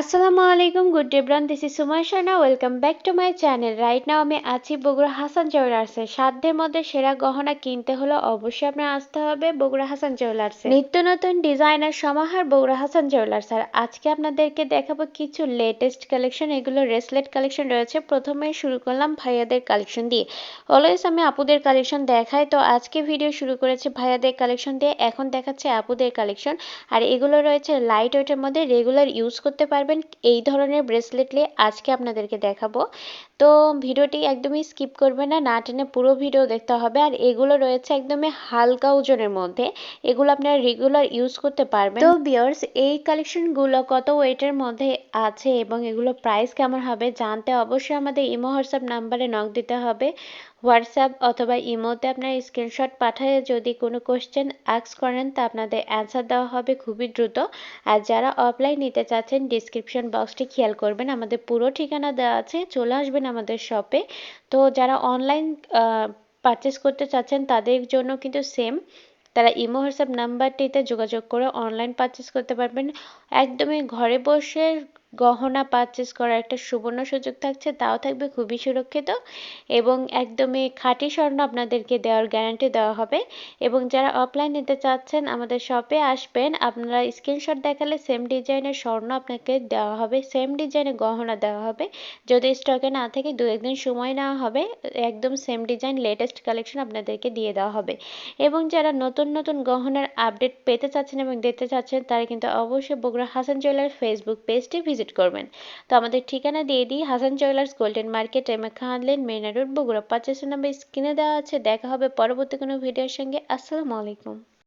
আসসালামু আলাইকুম good day bran this is Sumoy Sharna welcome back to my channel right now আমি আছি বগুড়া হাসান জুয়েলার্সে সাধ্যের মধ্যে সেরা গহনা কিনতে হলে অবশ্যই আপনার আসতে হবে বগুড়া হাসান জুয়েলার্সে নিত্য নতুন ডিজাইনার সমাহার বগুড়া হাসান জুয়েলার্স আর আজকে আপনাদেরকে দেখাবো কিছু লেটেস্ট কালেকশন এগুলো রেসলেট কালেকশন রয়েছে। প্রথমে শুরু করলাম ভাইয়াদের কালেকশন দিয়ে। অলওয়েজ আমি আপুদের কালেকশন দেখাই। তো আজকে ভিডিও শুরু করেছে ভাইয়াদের কালেকশন দিয়ে। এখন দেখাচ্ছে আপুদের কালেকশন আর এগুলো রয়েছে লাইট ওয়েটের মধ্যে। রেগুলার ইউজ করতে পারবে পারবেন এই ধরনের ব্রেসলেটলি আজকে আপনাদেরকে দেখাবো। তো ভিডিওটি একদমই স্কিপ করবে না না টেনে পুরো ভিডিও দেখতে হবে। আর এগুলো রয়েছে একদমই হালকা ওজনের মধ্যে। এগুলো আপনারা রেগুলার ইউজ করতে পারবেন। তো বিয়ার্স এই কালেকশনগুলো কত ওয়েটের মধ্যে আছে এবং এগুলো প্রাইস কেমন হবে জানতে অবশ্যই আমাদের ইমো, হোয়াটসঅ্যাপ নাম্বারে নক দিতে হবে। হোয়াটসঅ্যাপ অথবা ইমোতে আপনার স্ক্রিনশট পাঠিয়ে যদি কোনো কোশ্চেন আক্স করেন, তা আপনাদের অ্যান্সার দেওয়া হবে খুবই দ্রুত। আর যারা অফলাইন নিতে চাচ্ছেন ডিসক্রিপশন বক্সটি খেয়াল করবেন। আমাদের পুরো ঠিকানা দেওয়া আছে, চলে আসবেন আমাদের শপে তো যারা অনলাইন পারচেস করতে চাচ্ছেন, তাদের জন্য কিন্তু সেম তারা ইমো, হোয়াটসঅ্যাপ নাম্বারটিতে যোগাযোগ করে অনলাইন পারচেস করতে পারবেন। একদমই ঘরে বসে গহনা পারচেস করার একটা সুবর্ণ সুযোগ থাকছে, তাও থাকবে খুবই সুরক্ষিত এবং একদমই খাঁটি স্বর্ণ আপনাদেরকে দেওয়ার গ্যারান্টি দেওয়া হবে এবং যারা অফলাইন নিতে চাচ্ছেন আমাদের শপে আসবেন, আপনারা স্ক্রিনশট দেখালে সেম ডিজাইনের স্বর্ণ আপনাকে দেওয়া হবে সেম ডিজাইনের গহনা দেওয়া হবে, যদি স্টকে না থাকে দু একদিন সময় নেওয়া হবে, একদম সেম ডিজাইন লেটেস্ট কালেকশন আপনাদেরকে দিয়ে দেওয়া হবে এবং যারা নতুন নতুন গহনার আপডেট পেতে চাচ্ছেন এবং দেখতে চাচ্ছেন, তারা কিন্তু অবশ্যই বগুড়া হাসান জুয়েলার ফেসবুক পেজটি ভিজিট ভিজিট করবেন। তো আমাদের ঠিকানা দিয়ে দিই, Hasan jewellers, golden market M Khan lane মেনা রোড, বগুড়া। পঁচাশি নাম্বার স্ক্রিনে দেওয়া আছে। দেখা হবে পরবর্তী কোনো ভিডিওর সঙ্গে। আসসালামু আলাইকুম।